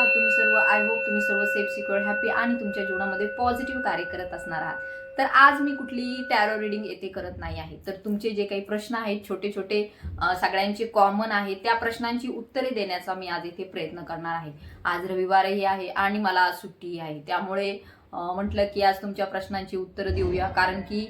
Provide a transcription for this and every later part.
आहात. तुम्ही सर्व आय होप तुम्ही सर्व सेफ सिक्युअर हॅपी आणि तुमच्या जीवनामध्ये पॉझिटिव्ह कार्य करत असणार आहात. तर आज मी कुठलीही टॅरो रिडिंग येथे करत नाही आहे. तर तुमचे जे काही प्रश्न आहेत छोटे छोटे सगळ्यांचे कॉमन आहे त्या प्रश्नांची उत्तरे देण्याचा मी आज इथे प्रयत्न करणार आहे. आज रविवारही आहे आणि मला सुट्टी आहे. त्यामुळे म्हटलं की आज तुमच्या प्रश्नांची उत्तरं देऊया. कारण की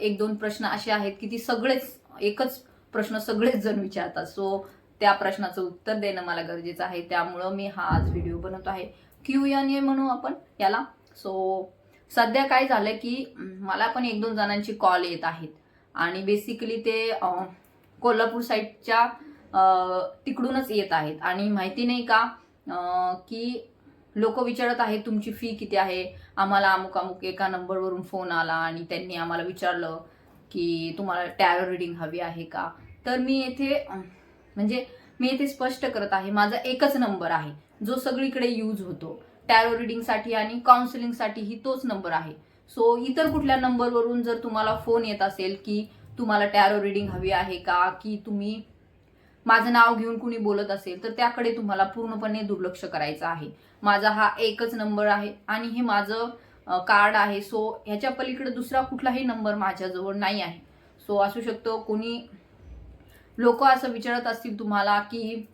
एक दोन प्रश्न असे आहेत की ती सगळेच एकच प्रश्न सगळेच जण विचारतात. सो त्या प्रश्नाचं उत्तर देणं मला गरजेचं आहे. त्यामुळं मी हा आज व्हिडिओ बनवतो आहे. क्यू एन ए म्हणू आपण याला. सो सध्या काय झालं की मला पण एक दोन जणांची कॉल येत आहेत. आणि बेसिकली ते कोल्हापूर साईडच्या तिकडूनच येत आहेत. आणि माहिती नाही का की लोक विचारत आहेत तुमची फी किती आहे? आम्हाला अमुक अमुक एका नंबरवरून फोन आला आणि त्यांनी आम्हाला विचारलं की तुम्हाला टॅरो रिडिंग हवी आहे का? तर मी येथे म्हणजे मी ते स्पष्ट करत आहे माझा एकच नंबर आहे जो सगळीकडे यूज होतो. टॅरो रिडिंगसाठी आणि काउन्सिलिंगसाठीही तोच नंबर आहे. सो इतर कुठल्या नंबरवरून जर तुम्हाला फोन येत असेल की तुम्हाला टॅरो रिडिंग हवी आहे का की तुम्ही माझं नाव घेऊन कुणी बोलत असेल तर त्याकडे तुम्हाला पूर्णपणे दुर्लक्ष करायचं आहे. माझा हा एकच नंबर आहे आणि हे माझं कार्ड आहे. सो ह्याच्या पलीकडे दुसरा कुठलाही नंबर माझ्याजवळ नाही आहे. सो असू शकतो कोणी लोक असं विचारत असतील तुम्हाला की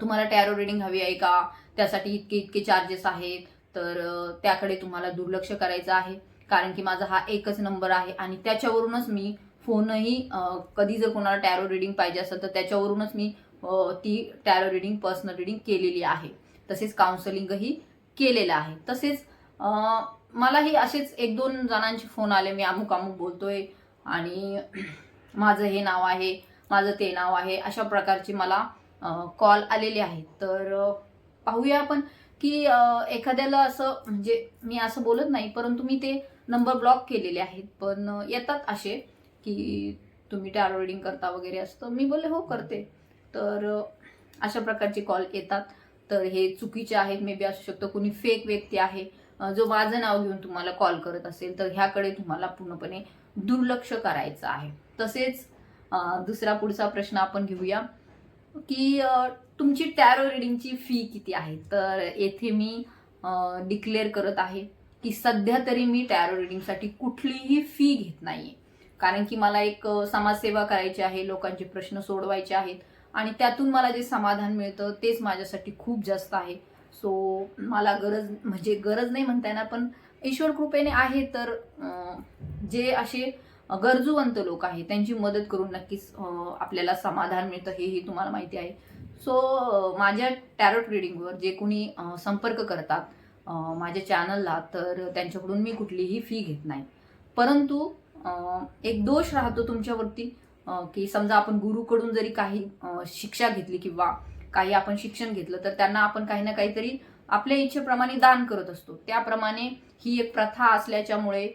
तुम्हाला टॅरो रिडिंग हवी आहे का? त्यासाठी इतके इतके चार्जेस आहेत. तर त्याकडे तुम्हाला दुर्लक्ष करायचं आहे. कारण की माझा हा एकच नंबर आहे आणि त्याच्यावरूनच मी फोनही कधी जर कोणाला टॅरो रिडिंग पाहिजे असेल तर त्याच्यावरूनच मी ती टॅरो रिडिंग पर्सनल रिडिंग केलेली आहे. तसेच काउन्सलिंगही केलेलं आहे. तसेच मलाही असेच एक दोन जणांचे फोन आले. मी अमुक अमुक बोलतोय आणि माझं हे नाव आहे. माझं ते नाव आहे अशा प्रकारचे मला कॉल आलेले आहेत तर पाहूया आपण की एखाद्याला असं म्हणजे मी असं बोलत नाही परंतु मी ते नंबर ब्लॉक केलेले आहेत. पण येतात असे की तुम्ही टॅरो रिडिंग करता वगैरे असतं. मी बोलले हो करते. तर अशा प्रकारचे कॉल येतात. तर हे चुकीचे आहेत. मे बी असू शकतं कोणी फेक व्यक्ती आहे. जो माझं नाव घेऊन तुम्हाला कॉल करत असेल तर ह्याकडे तुम्हाला पूर्णपणे दुर्लक्ष करायचं आहे. तसेच दुसरा पुढचा प्रश्न आपण घेऊया की तुमची टॅरो रिडिंगची फी किती आहे? तर येथे मी डिक्लेअर करत आहे की सध्या तरी मी टॅरो रिडिंगसाठी कुठलीही फी घेत नाहीये. कारण की मला एक समाजसेवा करायची आहे लोकांचे प्रश्न सोडवायचे आहेत आणि त्यातून मला जे समाधान मिळतं तेच माझ्यासाठी खूप जास्त आहे. सो मला गरज म्हणजे गरज नाही म्हणता येणार पण ईश्वर कृपेने आहे तर जे असे गरजूवंत लोक आहेत. त्यांची मदत करून नक्कीच आपल्याला समाधान मिळतं हेही तुम्हाला माहिती आहे. सो माझ्या टॅरोट रिडिंगवर जे कोणी संपर्क करतात माझ्या चॅनलला तर त्यांच्याकडून मी कुठलीही फी घेत नाही. परंतु एक दोष राहतो तुमच्यावरती की समजा आपण गुरुकडून जरी काही शिक्षा घेतली किंवा काही आपण शिक्षण घेतलं तर त्यांना आपण काही ना काहीतरी आपल्या इच्छेप्रमाणे दान करत असतो. त्याप्रमाणे ही एक प्रथा असल्याच्यामुळे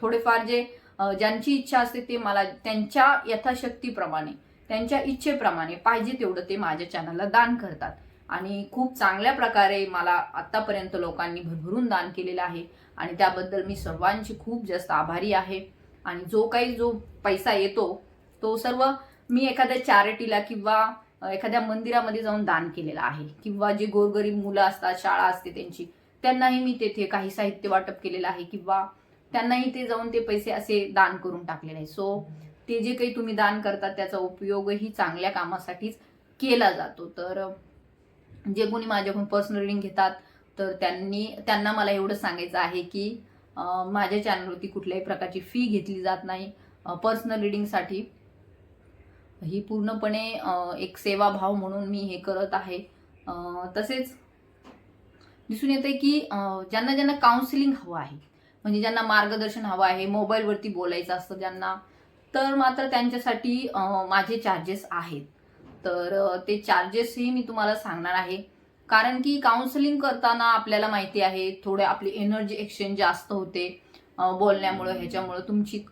थोडेफार जे ज्यांची इच्छा असते ते मला त्यांच्या यथाशक्तीप्रमाणे त्यांच्या इच्छेप्रमाणे पाहिजे तेवढं ते माझ्या चॅनलला दान करतात. आणि खूप चांगल्या प्रकारे मला आतापर्यंत लोकांनी भरभरून दान केलेलं आहे. आणि त्याबद्दल मी सर्वांची खूप जास्त आभारी आहे. आणि जो काही जो पैसा येतो तो सर्व मी एखाद्या चॅरिटीला किंवा एखाद्या मंदिरामध्ये जाऊन दान केलेला आहे. किंवा जे गोरगरीब मुलं असतात शाळा असते त्यांची त्यांनाही मी तेथे काही साहित्य वाटप केलेलं आहे. किंवा त्यांनाही ते जाऊन ते पैसे असे दान करून टाकलेले आहे सो ते जे काही तुम्ही दान करतात त्याचा उपयोगही चांगल्या कामासाठीच केला जातो. तर जे कोणी माझ्याकडून पर्सनल रिडिंग घेतात तर त्यांनी त्यांना मला एवढं सांगायचं आहे की माझ्या चॅनलवरती कुठल्याही प्रकारची फी घेतली जात नाही. पर्सनल रिडिंगसाठी ही पूर्णपणे एक सेवाभाव म्हणून मी हे करत आहे. तसेच दिसून येते की ज्यांना ज्यांना काउन्सिलिंग हवं आहे म्हणजे ज्यांना मार्गदर्शन हवं आहे मोबाईलवरती बोलायचं असतं ज्यांना तर मात्र त्यांच्यासाठी माझे चार्जेस आहेत. तर ते चार्जेसही मी तुम्हाला सांगणार आहे. कारण की काउन्सिलिंग करताना आपल्याला माहिती आहे थोडे आपली एनर्जी एक्सचेंज जास्त होते. बोलण्यामुळं ह्याच्यामुळं तुमची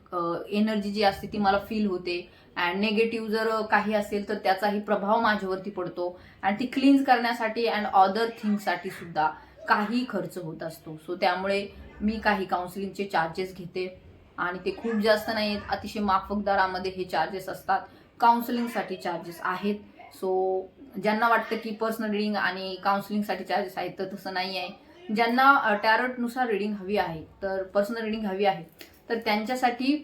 एनर्जी जी असते ती मला फील होते. अँड नेगेटिव्ह जर काही असेल तर त्याचाही प्रभाव माझ्यावरती पडतो. आणि ती क्लीन्स करण्यासाठी अँड अदर थिंगसाठी सुद्धा काही खर्च होत असतो. सो त्यामुळे मी काही काउन्सिलिंगचे चार्जेस घेते. आणि ते खूप जास्त नाही आहेत अतिशय माफक दरामध्ये हे चार्जेस असतात. काउन्सिलिंगसाठी चार्जेस आहेत. सो ज्यांना वाटतं की पर्सनल रिडिंग आणि काउन्सिलिंगसाठी चार्जेस आहेत तर तसं नाही आहे. ज्यांना टॅरटनुसार रिडिंग हवी आहे तर पर्सनल रिडिंग हवी आहे तर त्यांच्यासाठी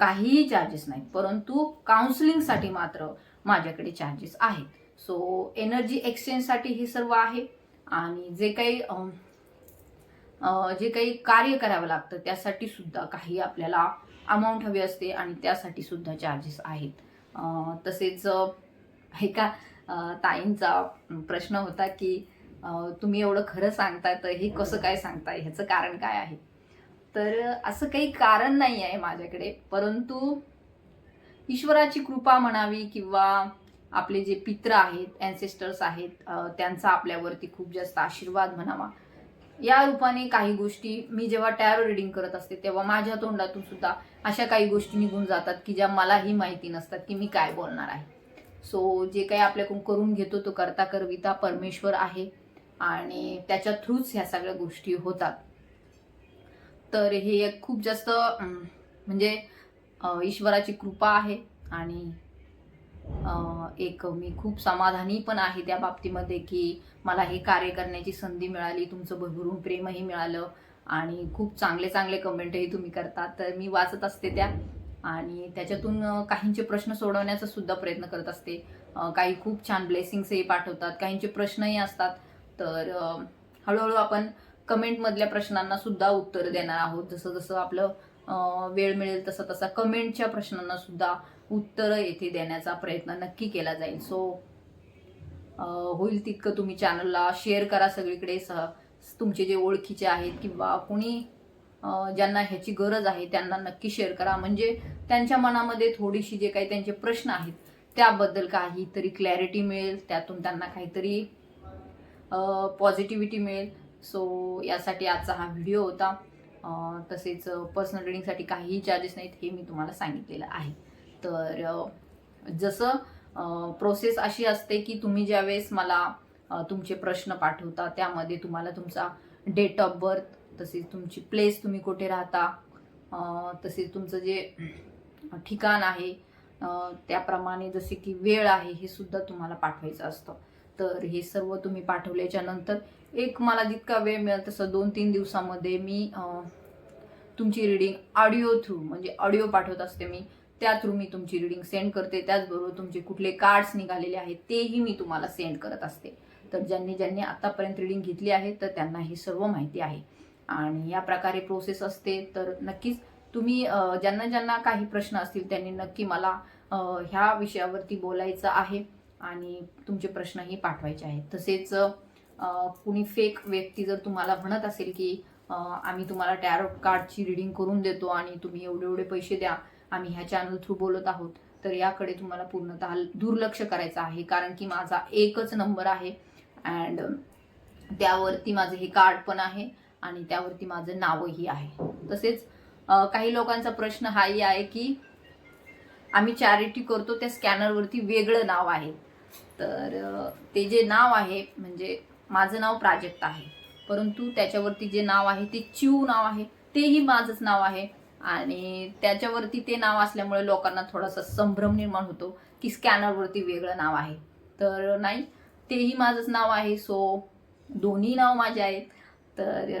काहीही चार्जेस नाहीत. परंतु काउन्सिलिंगसाठी मात्र माझ्याकडे चार्जेस आहेत. सो एनर्जी एक्सचेंजसाठी हे सर्व आहे. आणि जे काही जे काही कार्य करावं लागतं त्यासाठी सुद्धा काही आपल्याला अमाऊंट हवी असते आणि त्यासाठी सुद्धा चार्जेस आहेत. तसेच एका ताईंचा प्रश्न होता की तुम्ही एवढं खरं सांगताय तर हे कसं काय सांगताय? ह्याचं कारण काय आहे? तर असं काही कारण नाही आहे माझ्याकडे परंतु ईश्वराची कृपा म्हणावी किंवा आपले जे पित्र आहेत अँसेस्टर्स आहेत त्यांचा आपल्यावरती खूप जास्त आशीर्वाद म्हणावा. या रूपाने काही गोष्टी मी जेव्हा टॅरो रिडिंग करत असते तेव्हा माझ्या तोंडातून सुद्धा अशा काही गोष्टी निघून जातात की ज्या मलाही माहिती नसतात की मी काय बोलणार आहे. सो जे काही आपल्याकडून करून घेतो तो करता करविता परमेश्वर आहे आणि त्याच्या थ्रूच ह्या सगळ्या गोष्टी होतात. तर हे एक खूप जास्त म्हणजे ईश्वराची कृपा आहे आणि एक मी खूप समाधानी पण आहे त्या बाबतीमध्ये की मला हे कार्य करण्याची संधी मिळाली तुमचं भरभरून प्रेमही मिळालं आणि खूप चांगले चांगले कमेंटही तुम्ही करता तर मी वाचत असते त्या आणि त्याच्यातून काहींचे प्रश्न सोडवण्याचा सुद्धा प्रयत्न करत असते. काही खूप छान ब्लेसिंग्सही पाठवतात काहींचे प्रश्नही असतात. तर हळूहळू आपण कमेंटमधल्या प्रश्नांना सुद्धा उत्तर देणार आहोत. जसं जसं आपलं वेळ मिळेल तसं तसा कमेंटच्या प्रश्नांना सुद्धा उत्तरं येथे देण्याचा प्रयत्न नक्की केला जाईल. सो होईल तितकं तुम्ही चॅनलला शेअर करा सगळीकडे. स तुमचे जे ओळखीचे आहेत किंवा कुणी ज्यांना ह्याची गरज आहे त्यांना नक्की शेअर करा. म्हणजे त्यांच्या मनामध्ये थोडीशी जे काही त्यांचे प्रश्न आहेत त्याबद्दल काहीतरी क्लॅरिटी मिळेल. त्यातून त्यांना काहीतरी पॉझिटिव्हिटी मिळेल. सो यासाठी आजचा हा व्हिडिओ होता. तसेच पर्सनल रिडिंगसाठी काहीही चार्जेस नाहीत हे मी तुम्हाला सांगितलेलं आहे. तर जसं प्रोसेस अशी असते की तुम्ही ज्यावेळेस मला तुमचे प्रश्न पाठवता त्यामध्ये तुम्हाला तुमचा डेट ऑफ बर्थ तसेच तुमची प्लेस तुम्ही कुठे राहता तसेच तुमचं जे ठिकाण आहे त्याप्रमाणे जसे की वेळ आहे हे सुद्धा तुम्हाला पाठवायचं असतं. तर हे सर्व तुम्ही पाठवल्याच्या नंतर एक मला जितका वेळ मिळेल तसं दोन तीन दिवसामध्ये मी तुमची रिडिंग ऑडिओ थ्रू म्हणजे ऑडिओ पाठवत असते मी. त्या थ्रू मी तुमची रिडिंग सेंड करते. त्याचबरोबर तुमचे कुठले कार्ड्स निघालेले आहेत तेही मी तुम्हाला सेंड करत असते. तर ज्यांनी ज्यांनी आतापर्यंत रिडिंग घेतली आहे तर त्यांना ही सर्व माहिती आहे. आणि या प्रकारे प्रोसेस असते. तर नक्कीच तुम्ही ज्यांना ज्यांना काही प्रश्न असतील त्यांनी नक्की मला ह्या विषयावरती बोलायचं आहे. आणि तुमचे प्रश्नही पाठवायचे आहेत. तसेच कुणी फेक व्यक्ती जर तुम्हाला म्हणत असेल की आम्ही तुम्हाला टॅरो कार्डची रिडिंग करून देतो आणि तुम्ही एवढे एवढे पैसे द्या आम्ही ह्या चॅनल थ्रू बोलत आहोत. तर याकडे तुम्हाला पूर्णतः दुर्लक्ष करायचं आहे. कारण की माझा एकच नंबर आहे. अँड त्यावरती माझं हे कार्ड पण आहे. आणि त्यावरती माझं नावही आहे. तसेच काही लोकांचा प्रश्न हाही आहे की आम्ही चॅरिटी करतो त्या स्कॅनरवरती वेगळं नाव आहे. तर ते जे नाव आहे म्हणजे माझं नाव प्राजक्ता आहे. परंतु त्याच्यावरती जे नाव आहे ते च्यू नाव आहे. तेही माझंच नाव आहे. आणि त्याच्यावरती ते नाव असल्यामुळे लोकांना थोडासा संभ्रम निर्माण होतो की स्कॅनरवरती वेगळं नाव आहे. तर नाही तेही माझंच नाव आहे. सो दोन्ही नाव माझे आहेत. तर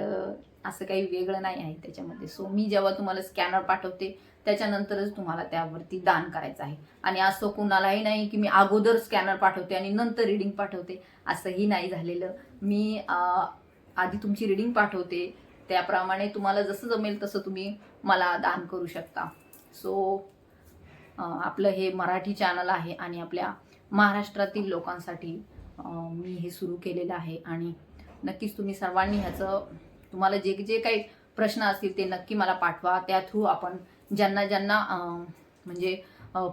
असं काही वेगळं नाही आहे त्याच्यामध्ये. सो मी जेव्हा तुम्हाला स्कॅनर पाठवते त्याच्यानंतरच तुम्हाला त्यावरती दान करायचं आहे. आणि असं कुणालाही नाही की मी अगोदर स्कॅनर पाठवते आणि नंतर रिडिंग पाठवते. असंही नाही झालेलं. मी आधी तुमची रिडिंग पाठवते. त्याप्रमाणे तुम्हाला जसं जमेल तसं तुम्ही मला दान करू शकता. सो आपलं हे मराठी चॅनल आहे आणि आपल्या महाराष्ट्रातील लोकांसाठी मी हे सुरू केलेलं आहे. आणि नक्कीच तुम्ही सर्वांनी ह्याचं तुम्हाला जे जे काही प्रश्न असतील ते नक्की मला पाठवा. त्या थ्रू आपण ज्यांना ज्यांना म्हणजे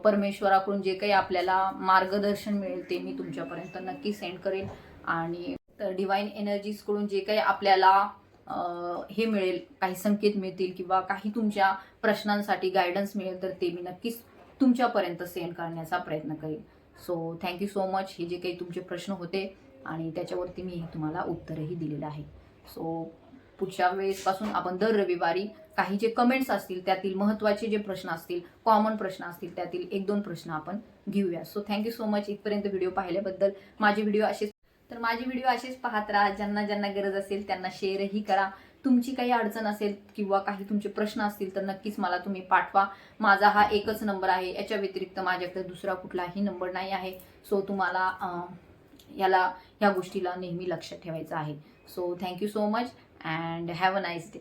परमेश्वराकडून जे काही आपल्याला मार्गदर्शन मिळेल ते मी तुमच्यापर्यंत नक्की सेंड करेन. आणि तर डिवाईन एनर्जीजकडून जे काही आपल्याला हे मिळेल काही संकेत मिळतील किंवा काही तुमच्या प्रश्नांसाठी गायडन्स मिळेल तर ते मी नक्कीच तुमच्यापर्यंत सेंड करण्याचा प्रयत्न करेन. सो थँक्यू सो मच हे जे काही तुमचे प्रश्न होते आणि त्याच्यावरती मी तुम्हाला उत्तरही दिलेलं आहे. सो पुढच्या वेळेसपासून आपण दर रविवारी काही जे कमेंट्स असतील त्यातील महत्त्वाचे जे प्रश्न असतील कॉमन प्रश्न असतील त्यातील एक दोन प्रश्न आपण घेऊया. So thank you so much इथपर्यंत व्हिडिओ पाहिल्याबद्दल माझे व्हिडिओ असेच तर माझे व्हिडिओ असेच पाहत राहा. ज्यांना ज्यांना गरज असेल त्यांना शेअरही करा. तुमची काही अडचण असेल किंवा काही तुमचे प्रश्न असतील तर नक्कीच मला तुम्ही पाठवा. माझा हा एकच नंबर आहे. याच्या व्यतिरिक्त माझ्याकडे दुसरा कुठलाही नंबर नाही आहे. सो तुम्हाला याला ह्या गोष्टीला नेहमी लक्षात ठेवायचं आहे. So thank you so much and have a nice day